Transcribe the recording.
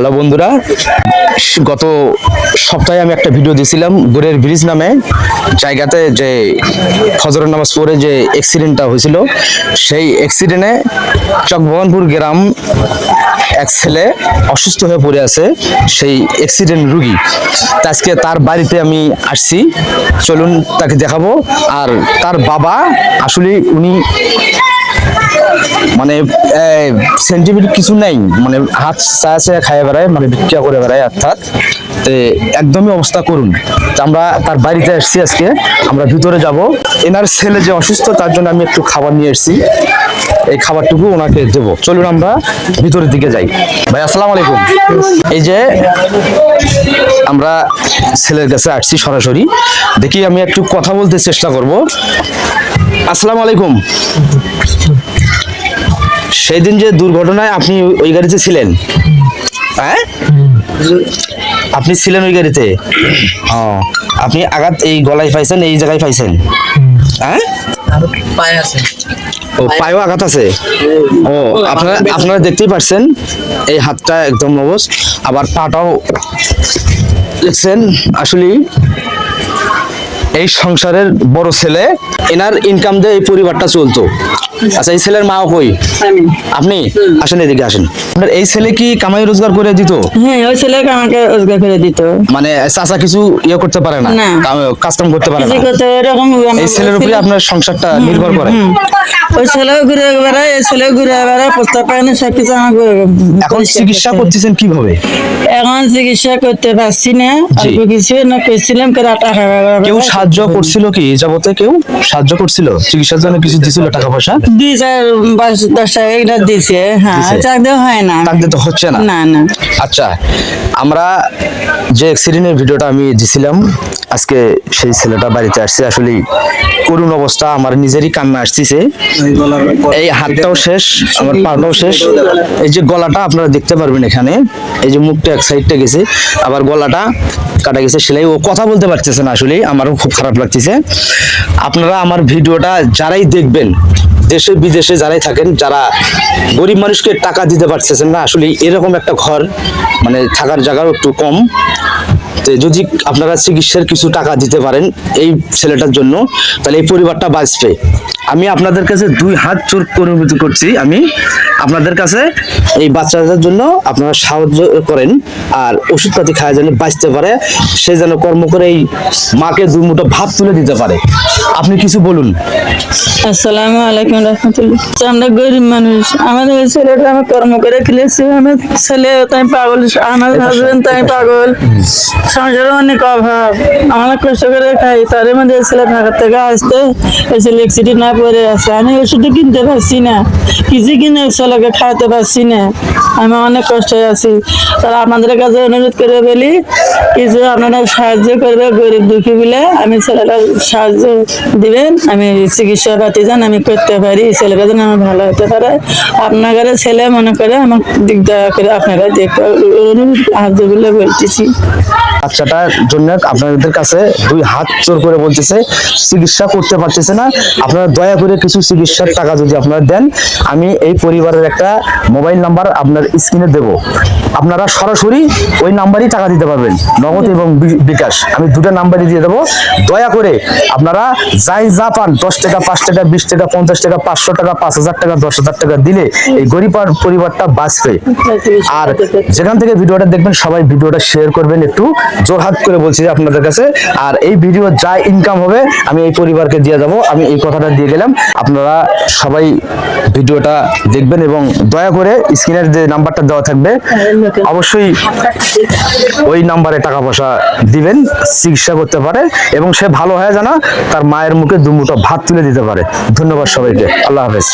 Hello বন্ধুরা গত সপ্তাহে আমি একটা ভিডিও দিয়েছিলাম গোরের ব্রিজ নামে। জায়গাতে যে ফজরের নামাজ পড়ে যে অ্যাক্সিডেন্টটা হয়েছিল, সেই অ্যাক্সিডেন্টে চকভবনপুর গ্রাম এক ছেলে অসুস্থ হয়ে পড়ে আছে, সেই অ্যাক্সিডেন্ট রুগী। আজকে তার বাড়িতে আমি আসছি। চলুন তাকে দেখাবো। আর তার বাবা, আসলে উনি মানে সেন্টিমেন্ট কিছু নাই। মানে হাত চা চা খায় বেড়ায় মানে ভিক্ষা করে বেড়ায়, অর্থাৎ একদমই অবস্থা করুন। আমরা তার বাড়িতে এসেছি আজকে। আমরা ভিতরে যাব। এনার ছেলে যে অসুস্থ, তার জন্য আমি একটু খাবার নিয়ে এসেছি। এই খাবারটুকু ওনাকে দেব। চলুন আমরা ভিতরের দিকে যাই। ভাই, আসসালামু আলাইকুম। এই যে, আমরা ছেলের কাছে আসছি সরাসরি। দেখি আমি একটু কথা বলতে চেষ্টা করব। আসসালামু আলাইকুম। সেই দিন যে দুর্ঘটনায় আপনি ওই গাড়িতে ছিলেন? হ্যাঁ? আপনি ছিলেন ওই গাড়িতে? ও, আপনি আঘাত এই গলায় পাইছেন, এই জায়গায় পাইছেন? হ্যাঁ? পায়ে আছে ও, পায়েও আঘাত আছে? ও, আপনারা আপনারা দেখতেই পারছেন, এই হাতটা একদম নবস আবার পাটাও দেখছেন, আসলে এই সংসারের বড় ছেলে, এনার ইনকাম দিয়ে এই পরিবারটা চলতো। আচ্ছা এই ছেলের মাও কই? আপনি? আসেন এদিকে আসেন। আপনার এই ছেলে কি কামাই রোজগার করে দিত? হ্যাঁ ওই ছেলে আমাকে রোজগার করে দিত। মানে চাচা কিছু ইয়ে করতে পারে না? কাস্টম কাজ কাম করতে পারে না? এই ছেলের উপরে আপনার সংসারটা নির্ভর করে। ওই ছেলেও ঘুরে বেড়ায় এই ছেলেও ঘুরে বেড়ায় প্রস্তাব পায় না সব কিছু আমাকে এখন চিকিৎসা করতেছেন কীভাবে? এখন চিকিৎসা করতে পারছি না অল্প কিছু না করছিলাম কেরা টাকা কেউ সাহায্য করছিল কি যাবতে? কেউ সাহায্য করছিল? চিকিৎসার জন্য কিছু দিছিল টাকা পয়সা? দুই চার পাঁচ দশ টাকা এটা দিছে। হ্যাঁ হয় না। তো হচ্ছে না? না না। আচ্ছা আমরা যে অ্যাক্সিডেন্টের ভিডিওটা আমি দিছিলাম আজকে সেই ছেলেটা বাড়িতে আসছে আসলে করুণ অবস্থা আমার নিজেরই কান্না আসতেছে। এই হাতটাও শেষ আমার পাটাও শেষ। এই যে গলাটা আপনারা দেখতে পারবেন এখানে এই যে মুখটা এক সাইডটা গেছে আবার গলাটা কাটা গেছে সেলাই। ও কথা বলতে পারতেছে না আসলে আমারও খুব খারাপ লাগতেছে। আপনারা আমার ভিডিওটা যারাই দেখবেন দেশে বিদেশে যারাই থাকেন যারা গরিব মানুষকে টাকা দিতে পারতেছেন না আসলে এরকম একটা ঘর মানে থাকার জায়গাও একটু কম। তো যদি আপনারা চিকিৎসার কিছু টাকা দিতে পারেন এই ছেলেটার জন্য তাহলে এই পরিবারটা বাঁচবে। আমি আপনাদের কাছে দুই হাত চোর অনুভূতি করছি। আমি আপনাদের কাছে এই বাচ্চাদের জন্য আপনারা সাহায্য করেন আর ওষুধপাতি খাওয়া যেন বাঁচতে পারে। সে যেন কর্ম করে এই মাকে দুই মুঠো ভাত তুলে দিতে পারে। আপনি কিছু বলুন। আসসালামু আলাইকুম রহমতুল্লাহ। আমরা গরিব মানুষ। আমাদের ছেলেটা আমি কর্ম করে খেলেছি। আমার ছেলে তাই পাগল আমার হাজবেন্ড তাই পাগল। সংসারে অনেক অভাব, আমরা কষ্ট করে খাই তার মধ্যে ছেলে ঢাকা থেকে আসতে, এই ছেলে না পড়ে আছে, আমি ওষুধ কিনতে পারছি না, কিছু কিনে ছেলেকে খাওয়াতে পারছি না, আমি অনেক কষ্টে আছি। তারা আপনাদের কাছে অনুরোধ করে বলি কিছু আপনারা সাহায্য করবে গরিব দুঃখী বলে, আমি ছেলেটা সাহায্য দিবেন, আমি চিকিৎসা পাতি যান আমি করতে পারি ছেলেটা যেন আমার ভালো হতে পারে। আপনাদের ছেলে মনে করে আমার দিক দয়া করে আপনারা দেখতে অনুরোধ সাহায্য বলে বলতেছি। বাচ্চাটার জন্য আপনাদের কাছে দুই হাত চোর করে বলতেছে, চিকিৎসা করতে পারতেছে না। আপনারা দয়া করে কিছু চিকিৎসার টাকা যদি আপনারা দেন, আমি এই পরিবারের একটা মোবাইল নাম্বার আপনার স্ক্রিনে দেব। আপনারা সরাসরি ওই নাম্বারই টাকা দিতে পারবেন, নগদ এবং বিকাশ। আমি দুটো নাম্বারই দিয়ে দেবো। দয়া করে আপনারা যাই যা পান, দশ টাকা, পাঁচ টাকা, বিশ টাকা, পঞ্চাশ টাকা, পাঁচশো টাকা, পাঁচ হাজার টাকা, দশ হাজার টাকা দিলে এই গরিব পরিবারটা বাঁচবে। আর যেখান থেকে ভিডিওটা দেখবেন, সবাই ভিডিওটা শেয়ার করবেন একটু। জোরহাত করে বলছি আপনাদের কাছে, আর এই ভিডিও যা ইনকাম হবে, আমি এই পরিবারকে দিয়ে যাব। আমি এই কথাটা দিয়ে গেলাম। আপনারা সবাই ভিডিওটা দেখবেন এবং দয়া করে স্ক্রিনের যে নাম্বারটা দেওয়া থাকবে, অবশ্যই ওই নাম্বারে টাকা পয়সা দিবেন, চিকিৎসা করতে পারে এবং সে ভালো হয় জানা তার মায়ের মুখে দুমুটো ভাত তুলে দিতে পারে। ধন্যবাদ সবাইকে। আল্লাহ হাফেজ।